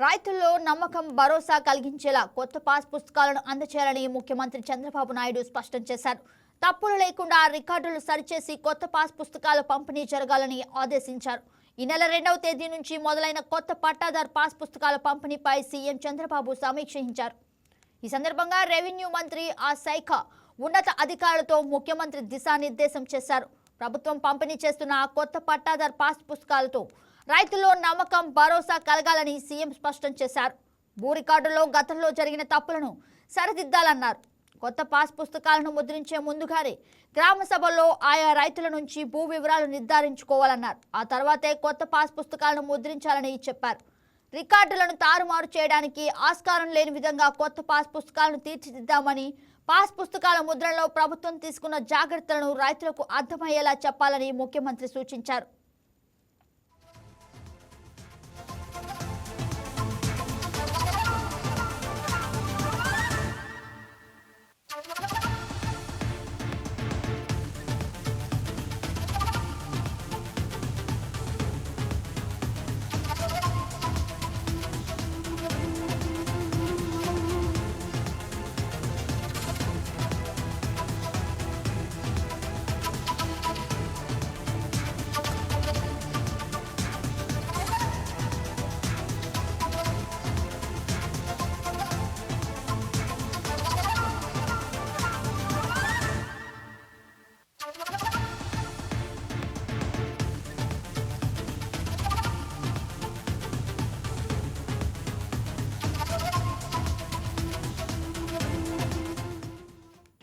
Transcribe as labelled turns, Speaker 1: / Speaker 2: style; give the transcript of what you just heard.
Speaker 1: రైతుల్లో నమ్మకం భరోసా కలిగించేలా కొత్త పాస్ పుస్తకాలను అందచేయాలని ముఖ్యమంత్రి చంద్రబాబు నాయుడు స్పష్టం చేశారు. తప్పులు లేకుండా రికార్డులు సరిచేసి కొత్త పాస్ పుస్తకాల పంపిణీ జరగాలని ఆదేశించారు. ఈ నెల రెండవ తేదీ నుంచి మొదలైన కొత్త పట్టాదార్ పాస్ పుస్తకాల పంపిణీపై సీఎం చంద్రబాబు సమీక్షించారు. ఈ సందర్భంగా రెవెన్యూ మంత్రి ఆ శాఖ ఉన్నత అధికారులతో ముఖ్యమంత్రి దిశానిర్దేశం చేశారు. ప్రభుత్వం పంపిణీ చేస్తున్న కొత్త పట్టాదార్ పాస్ పుస్తకాలతో రైతుల్లో నమ్మకం భరోసా కలగాలని సీఎం స్పష్టం చేశారు. భూ రికార్డులో గతంలో జరిగిన తప్పులను సరిదిద్దాలన్నారు. కొత్త పాస్ పుస్తకాలను ముద్రించే ముందుగానే గ్రామ సభల్లో ఆయా రైతుల నుంచి భూ వివరాలు నిర్ధారించుకోవాలన్నారు. ఆ తర్వాతే కొత్త పాస్ పుస్తకాలను ముద్రించాలని చెప్పారు. రికార్డులను తారుమారు చేయడానికి ఆస్కారం లేని విధంగా కొత్త పాస్ పుస్తకాలను తీర్చిదిద్దామని పాస్ పుస్తకాల ముద్రణలో ప్రభుత్వం తీసుకున్న జాగ్రత్తలను రైతులకు అర్థమయ్యేలా చెప్పాలని ముఖ్యమంత్రి సూచించారు.